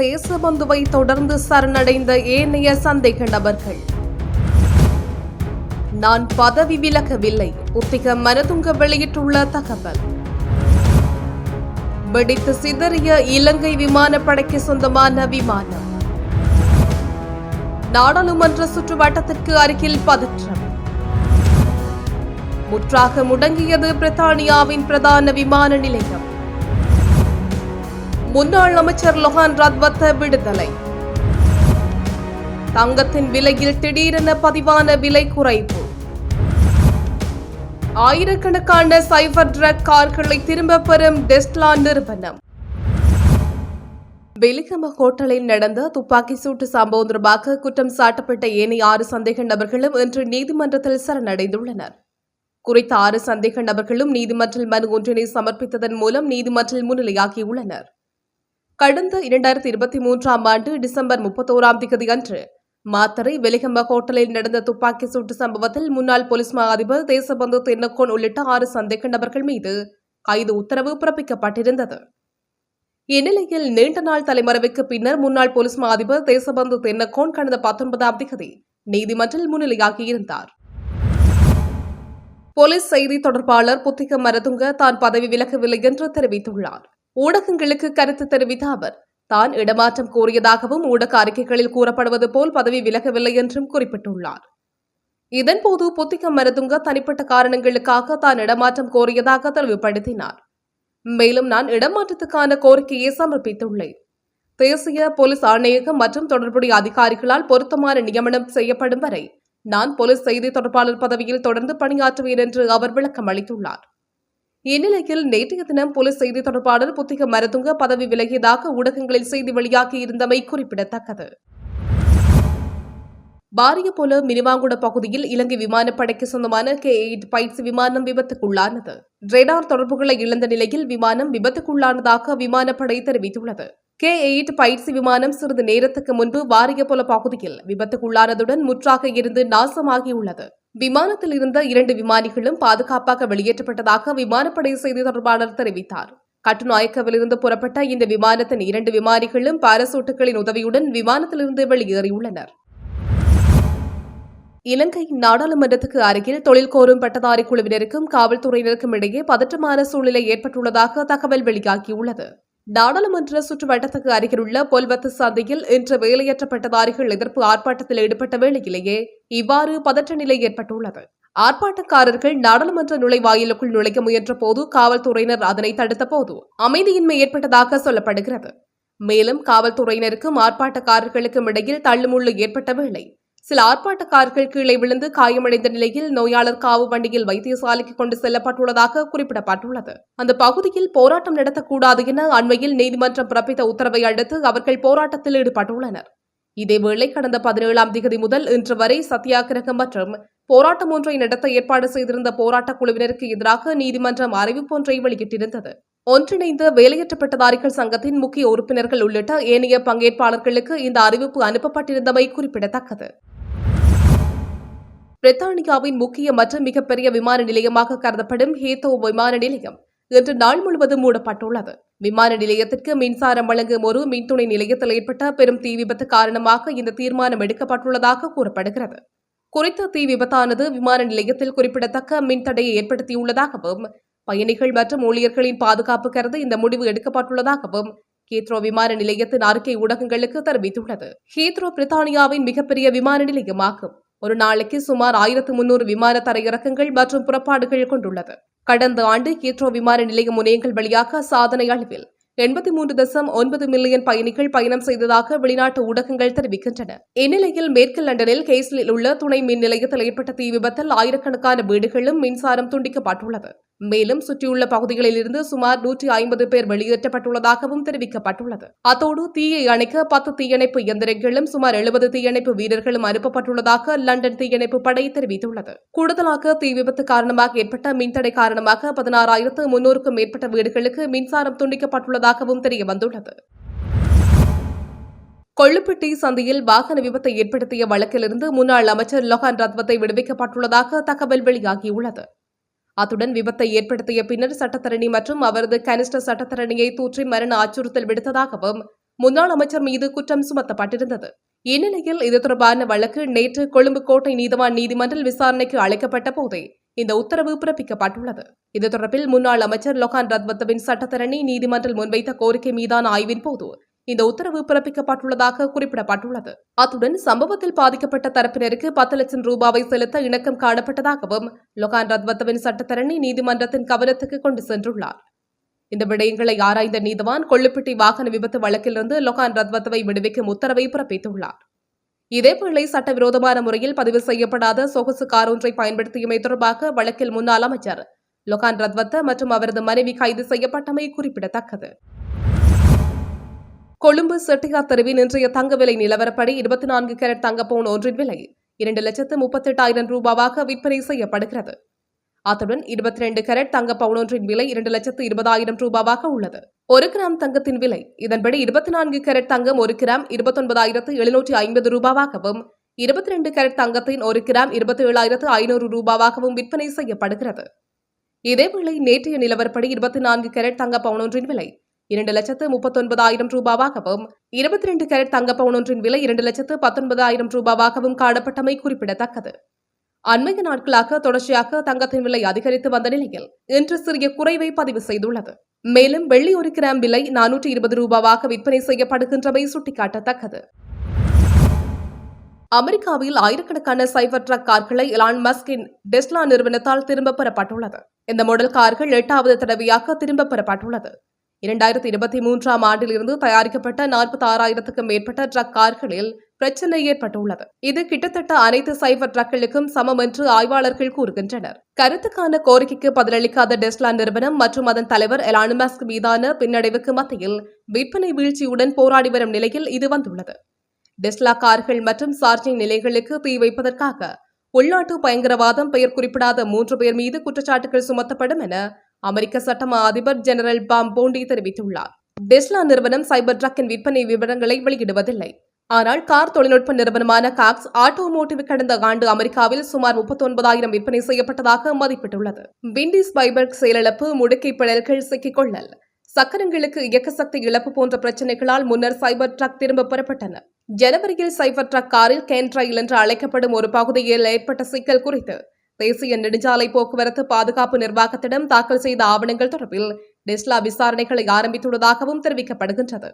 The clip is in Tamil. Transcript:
தேசபந்துவை தொடர்ந்து சரணடைந்த ஏனைய சந்தேக நபர்கள். நான் பதவி விலகவில்லை. புத்திக மனதுங்க வெளியிட்டுள்ள தகவல். வெடித்து சிதறிய இலங்கை விமானப்படைக்கு சொந்தமான விமானம். நாடாளுமன்ற சுற்றுவட்டத்திற்கு அருகில் பதற்றம். முற்றாக முடங்கியது பிரித்தானியாவின் பிரதான விமான நிலையம். முன்னாள் அமைச்சர் லொஹான் ரத்வத்த விடுதலை. தங்கத்தின் விலையில் திடீரென பதிவான விலை குறைப்பு ஆயிரக்கணக்கான சைபர் ட்ரக் கார்களை திரும்ப பெறும் டெஸ்ட்லா நிறுவனம். வெலிகம ஹோட்டலில் நடந்த துப்பாக்கி சூட்டு சம்பவம் தொடர்பாக குற்றம் சாட்டப்பட்ட ஏனைய ஆறு சந்தேக நபர்களும் இன்று நீதிமன்றத்தில் சரணடைந்துள்ளனர். குறித்த ஆறு சந்தேக நபர்களும் நீதிமன்றில் மனு ஒன்றினை சமர்ப்பித்ததன் மூலம் நீதிமன்றில் முன்னிலையாகியுள்ளனர். கடந்த இரண்டாயிரத்தி இருபத்தி மூன்றாம் ஆண்டு டிசம்பர் முப்பத்தோராம் தேதி அன்று மாத்தரை வெலிகம்ப ஹோட்டலில் நடந்த துப்பாக்கி சூட்டு சம்பவத்தில் முன்னாள் போலீஸ் மா அதிபர் தேசபந்து தென்னக்கோன் உள்ளிட்ட ஆறு சந்தேக நபர்கள் மீது கைது உத்தரவு பிறப்பிக்கப்பட்டிருந்தது. இந்நிலையில் நீண்ட நாள் தலைமறைவுக்கு பின்னர் முன்னாள் போலீஸ் மா அதிபர் தேசபந்து தென்னக்கோன் கடந்த பத்தொன்பதாம் தேதி நீதிமன்றில் முன்னிலையாகியிருந்தார். போலீஸ் செய்தி தொடர்பாளர் புத்திக மரதுங்க தான் பதவி விலகவில்லை என்று தெரிவித்துள்ளார். ஊடகங்களுக்கு கருத்து தெரிவித்த அவர் தான் இடமாற்றம் கோரியதாகவும் ஊடக அறிக்கைகளில் கூறப்படுவது போல் பதவி விலகவில்லை என்றும் குறிப்பிட்டுள்ளார். இதன்போது புத்திகம் மருதுங்க தனிப்பட்ட காரணங்களுக்காக தான் இடமாற்றம் கோரியதாக தெளிவுபடுத்தினார். மேலும் நான் இடமாற்றத்துக்கான கோரிக்கையை சமர்ப்பித்துள்ளேன். தேசிய போலீஸ் ஆணையகம் மற்றும் தொடர்புடைய அதிகாரிகளால் பொருத்தமான நியமனம் செய்யப்படும் வரை நான் போலீஸ் செய்தி தொடர்பாளர் பதவியில் தொடர்ந்து பணியாற்றுவேன் என்று அவர் விளக்கம் அளித்துள்ளார் இந்நிலையில் நேற்றைய தினம் போலீஸ் செய்தி தொடர்பாளர் புத்திக மரதுங்க பதவி விலகியதாக ஊடகங்களில் செய்தி வெளியாகி இருந்தமை குறிப்பிடத்தக்கது. பாரியபோல மினிவாங்குட பகுதியில் இலங்கை விமானப்படைக்கு சொந்தமான கே எயிட் பைட்ஸ் விமானம் விபத்துக்குள்ளானது. ரேடார் தொடர்புகளை இழந்த நிலையில் விமானம் விபத்துக்குள்ளானதாக விமானப்படை தெரிவித்துள்ளது. கே எயிட் பயிற்சி விமானம் சிறிது நேரத்துக்கு முன்பு வாரியபோல பகுதியில் விபத்துக்குள்ளானதுடன் முற்றாக இருந்து நாசமாகியுள்ளது. விமானத்தில் இருந்த இரண்டு விமானிகளும் பாதுகாப்பாக வெளியேற்றப்பட்டதாக விமானப்படை செய்தி தொடர்பாளர் தெரிவித்தார். கட்டுநாயக்கவிலிருந்து புறப்பட்ட இந்த விமானத்தின் இரண்டு விமானிகளும் பாரசூட்டுகளின் உதவியுடன் விமானத்திலிருந்து வெளியேறியுள்ளனர். இலங்கை நாடாளுமன்றத்துக்கு அருகில் தொழில் கோரும் பட்டதாரி குழுவினருக்கும் காவல்துறையினருக்கும் இடையே பதற்றமான சூழ்நிலை ஏற்பட்டுள்ளதாக தகவல் வெளியாகியுள்ளது. நாடாளுமன்ற சுற்றுவட்டத்துக்கு அருகிலுள்ள பொல்வத்து சந்தையில் இன்று வேலையற்ற பட்டதாரிகள் எதிர்ப்பு ஆர்ப்பாட்டத்தில் ஈடுபட்ட வேளையிலேயே இவ்வாறு பதற்ற நிலை ஏற்பட்டுள்ளது. ஆர்ப்பாட்டக்காரர்கள் நாடாளுமன்ற நுழைவாயிலுக்குள் நுழைக்க முயன்ற போது காவல்துறையினர் அதனை தடுத்த போது அமைதியின்மை ஏற்பட்டதாக சொல்லப்படுகிறது. மேலும் காவல்துறையினருக்கும் ஆர்ப்பாட்டக்காரர்களுக்கும் இடையில் தள்ளுமுள்ளு ஏற்பட்ட வேளை சில ஆர்ப்பாட்டக்காரர்கள் கீழே விழுந்து காயமடைந்த நிலையில் நோயாளர் காவு வண்டியில் வைத்தியசாலைக்கு கொண்டு செல்லப்பட்டுள்ளதாக குறிப்பிடப்பட்டுள்ளது. அந்த பகுதியில் போராட்டம் நடத்தக்கூடாது என அண்மையில் நீதிமன்றம் பிறப்பித்த உத்தரவை அடுத்து அவர்கள் போராட்டத்தில் ஈடுபட்டுள்ளனர். இதேவேளை கடந்த பதினேழாம் திகதி முதல் இன்று வரை சத்தியாகிரகம் மற்றும் போராட்டம் ஒன்றை நடத்த ஏற்பாடு செய்திருந்த போராட்டக் குழுவினருக்கு எதிராக நீதிமன்றம் அறிவிப்பு ஒன்றை வெளியிட்டிருந்தது. ஒன்றிணைந்த வேலையற்றப்பட்டதாரிகள் சங்கத்தின் முக்கிய உறுப்பினர்கள் உள்ளிட்ட ஏனைய பங்கேற்பாளர்களுக்கு இந்த அறிவிப்பு அனுப்பப்பட்டிருந்தமை குறிப்பிடத்தக்கது. பிரித்தானியாவின் முக்கிய மற்றும் மிகப்பெரிய விமான நிலையமாக கருதப்படும் ஹேத்தோ விமான நிலையம் இன்று நாள் முழுவதும் மூடப்பட்டுள்ளது. விமான நிலையத்திற்கு மின்சாரம் வழங்கும் ஒரு மின்துணை நிலையத்தில் ஏற்பட்ட பெரும் தீ விபத்து காரணமாக இந்த தீர்மானம் எடுக்கப்பட்டுள்ளதாக கூறப்படுகிறது. குறித்த தீ விபத்தானது விமான நிலையத்தில் குறிப்பிடத்தக்க மின்தடையை ஏற்படுத்தியுள்ளதாகவும் பயணிகள் மற்றும் ஊழியர்களின் பாதுகாப்பு கருது இந்த முடிவு எடுக்கப்பட்டுள்ளதாகவும் ஹீத்ரோ விமான நிலையத்தின் அறிக்கை ஊடகங்களுக்கு தெரிவித்துள்ளது. ஹீத்ரோ பிரித்தானியாவின் மிகப்பெரிய விமான நிலையமாகும். ஒரு நாளைக்கு சுமார் ஆயிரத்து முன்னூறு விமான தரையிறக்கங்கள் மற்றும் புறப்பாடுகள் கொண்டுள்ளது. கடந்த ஆண்டு ஹீத்ரோ விமான நிலைய முனையங்கள் வழியாக சாதனை அளவில் எண்பத்தி மூன்று தசம் ஒன்பது மில்லியன் பயணிகள் பயணம் செய்ததாக வெளிநாட்டு ஊடகங்கள் தெரிவிக்கின்றன. இந்நிலையில் மேற்கு லண்டனில் கேஸ்லில் உள்ள துணை மின் நிலையத்தில் ஏற்பட்ட தீ விபத்தில் ஆயிரக்கணக்கான வீடுகளும் மின்சாரம் துண்டிக்கப்பட்டுள்ளது. மேலும் சுற்றியுள்ள பகுதிகளில் இருந்து சுமார் நூற்றி ஐம்பது பேர் வெளியேற்றப்பட்டுள்ளதாகவும் தெரிவிக்கப்பட்டுள்ளது. அத்தோடு தீயை அணைக்க பத்து தீயணைப்பு இயந்திரங்களும் சுமார் எழுபது தீயணைப்பு வீரர்களும் அனுப்பப்பட்டுள்ளதாக லண்டன் தீயணைப்பு படை தெரிவித்துள்ளது. கூடுதலாக தீ விபத்து காரணமாக ஏற்பட்ட மின்தடை காரணமாக பதினாறாயிரத்து முன்னூறுக்கும் மேற்பட்ட வீடுகளுக்கு மின்சாரம் துண்டிக்கப்பட்டுள்ளதாகவும் தெரியவந்துள்ளது. கொள்ளுப்பட்டி சந்தையில் வாகன விபத்தை ஏற்படுத்திய வழக்கிலிருந்து முன்னாள் அமைச்சர் லொஹான் ரத்வத்தை விடுவிக்கப்பட்டுள்ளதாக தகவல் வெளியாகியுள்ளது. அத்துடன் விபத்தை ஏற்படுத்திய பின்னர் சட்டத்தரணி மற்றும் அவரது கனிஷ்ட சட்டத்தரணியை தூற்றி மரண அச்சுறுத்தல் விடுத்ததாகவும் முன்னாள் அமைச்சர் மீது குற்றம் சுமத்தப்பட்டிருந்தது. இந்நிலையில் இது தொடர்பான வழக்கு நேற்று கொழும்பு கோட்டை நீதிவான் நீதிமன்றில் விசாரணைக்கு அழைக்கப்பட்ட போதே இந்த உத்தரவு பிறப்பிக்கப்பட்டுள்ளது. இது தொடர்பில் முன்னாள் அமைச்சர் லொகான் ரத்வத்தவின் சட்டத்தரணி நீதிமன்றில் முன்வைத்த கோரிக்கை மீதான ஆய்வின் போது இந்த உத்தரவு பிறப்பிக்கப்பட்டுள்ளதாக குறிப்பிடப்பட்டுள்ளது. அத்துடன் சம்பவத்தில் பாதிக்கப்பட்ட தரப்பினருக்கு பத்து லட்சம் ரூபாவை செலுத்த இணக்கம் காணப்பட்டதாகவும் லொகான் ரத்வத்தவின் சட்டத்தரணி நீதிமன்றத்தின் கவனத்துக்கு கொண்டு சென்றுள்ளார். இந்த விடயங்களை ஆராய்ந்த நீதிவான் கொள்ளுப்பட்டி வாகன விபத்து வழக்கிலிருந்து லொகான் ரத்வத்தவை விடுவிக்கும் உத்தரவை பிறப்பித்துள்ளார். இதேவேளை சட்டவிரோதமான முறையில் பதிவு செய்யப்படாத சொகுசு கார் ஒன்றை பயன்படுத்தியமை தொடர்பாக வழக்கில் முன்னாள் அமைச்சர் லொகான் ரத்வத்த மற்றும் அவரது மனைவி கைது செய்யப்பட்டமை குறிப்பிடத்தக்கது. கொழும்பு செட்டியார் தெருவின் இன்றைய தங்க விலை நிலவரப்படி இருபத்தி நான்கு கேரட் தங்கப்பவுன் ஒன்றின் விலை இரண்டு லட்சத்து முப்பத்தெட்டாயிரம் ரூபாவாக விற்பனை செய்யப்படுகிறது. அத்துடன் இருபத்தி ரெண்டு கேரட் தங்க பவுன் ஒன்றின் விலை இரண்டு லட்சத்து இருபதாயிரம் ரூபாவாக உள்ளது. ஒரு கிராம் தங்கத்தின் விலை இதன்படி இருபத்தி நான்கு கேரட் தங்கம் ஒரு கிராம் இருபத்தொன்பதாயிரத்து எழுநூற்றி ஐம்பது ரூபாவாகவும் இருபத்தி ரெண்டு கேரட் தங்கத்தின் ஒரு கிராம் இருபத்தி ஏழாயிரத்து ஐநூறு ரூபாவாகவும் விற்பனை செய்யப்படுகிறது. இதேவேளை நேற்றைய நிலவரப்படி இருபத்தி நான்கு கேரட் தங்க பவுன் ஒன்றின் விலை இரண்டு லட்சத்து முப்பத்தொன்பதாயிரம் ரூபாவாகவும் இருபத்தி ரெண்டு கேரட் தங்க ஒன்றின் விலை இரண்டு லட்சத்து பத்தொன்பதாயிரம் ரூபாவாகவும் காணப்பட்டமை குறிப்பிடத்தக்கது. அண்மைய நாட்களாக தொடர்ச்சியாக தங்கத்தின் விலை அதிகரித்து வந்த நிலையில் இன்று சிறிய குறைவை பதிவு செய்துள்ளது. மேலும் வெள்ளி ஒரு கிராம் விலை நானூற்றி இருபது ரூபாவாக விற்பனை செய்யப்படுகின்றமை சுட்டிக்காட்டத்தக்கது. அமெரிக்காவில் ஆயிரக்கணக்கான சைபர் ட்ரக் கார்களை எலான் மஸ்கின் டெஸ்லா நிறுவனத்தால் திரும்பப் பெறப்பட்டுள்ளது. இந்த மாடல் கார்கள் எட்டாவது தடவையாக திரும்பப் பெறப்பட்டுள்ளது. இரண்டாயிரத்தி இருபத்தி மூன்றாம் ஆண்டிலிருந்து தயாரிக்கப்பட்ட நாற்பத்தி ஆறாயிரத்துக்கும் மேற்பட்ட ட்ரக் கார்களில் பிரச்சனை ஏற்பட்டுள்ளது. இது கிட்டத்தட்ட அனைத்து சைபர் ட்ரக்களுக்கும் சமம் என்று ஆய்வாளர்கள் கூறுகின்றனர். கருத்துக்கான கோரிக்கைக்கு பதிலளிக்காத டெஸ்லா நிறுவனம் மற்றும் அதன் தலைவர் எலானுமாஸ்க் மீதான பின்னடைவுக்கு மத்தியில் விற்பனை வீழ்ச்சியுடன் போராடி வரும் நிலையில் இது வந்துள்ளது. டெஸ்லா கார்கள் மற்றும் சார்ஜிங் நிலைகளுக்கு தீ வைப்பதற்காக உள்நாட்டு பயங்கரவாதம் பெயர் குறிப்பிடாத மூன்று பேர் மீது குற்றச்சாட்டுகள் சுமத்தப்படும் என அமெரிக்க சட்டமா அதிபர் ஜெனரல் பாம் போண்டி தெரிவித்துள்ளார். டெஸ்லா நிறுவனம் சைபர் ட்ரக்கின் விற்பனை விவரங்களை வெளியிடுவதில்லை. ஆனால் கார் தொழில்நுட்ப நிறுவனமான காக்ஸ் ஆட்டோமோட்டிவ் கடந்த ஆண்டு அமெரிக்காவில் சுமார் முப்பத்தொன்பதாயிரம் விற்பனை செய்யப்பட்டதாக மதிப்பிட்டுள்ளது. விண்டிஸ் பைபர்க் செயலிழப்பு முடுக்கை பிழல்கள் சிக்கிக்கொள்ளல் சக்கரங்களுக்கு இயக்க சக்தி இழப்பு போன்ற பிரச்சனைகளால் முன்னர் சைபர் ட்ரக் திரும்ப பெறப்பட்டன. ஜனவரியில் சைபர் ட்ரக் காரில் கேன் ரயில் என்று அழைக்கப்படும் ஒரு பகுதியில் ஏற்பட்ட சிக்கல் குறித்து தேசிய நெடுஞ்சாலை போக்குவரத்து பாதுகாப்பு நிர்வாகத்திடம் தாக்கல் செய்த ஆவணங்கள் தொடர்பில் டெஸ்லா விசாரணைகளை ஆரம்பித்துள்ளதாகவும் தெரிவிக்கப்படுகின்றது.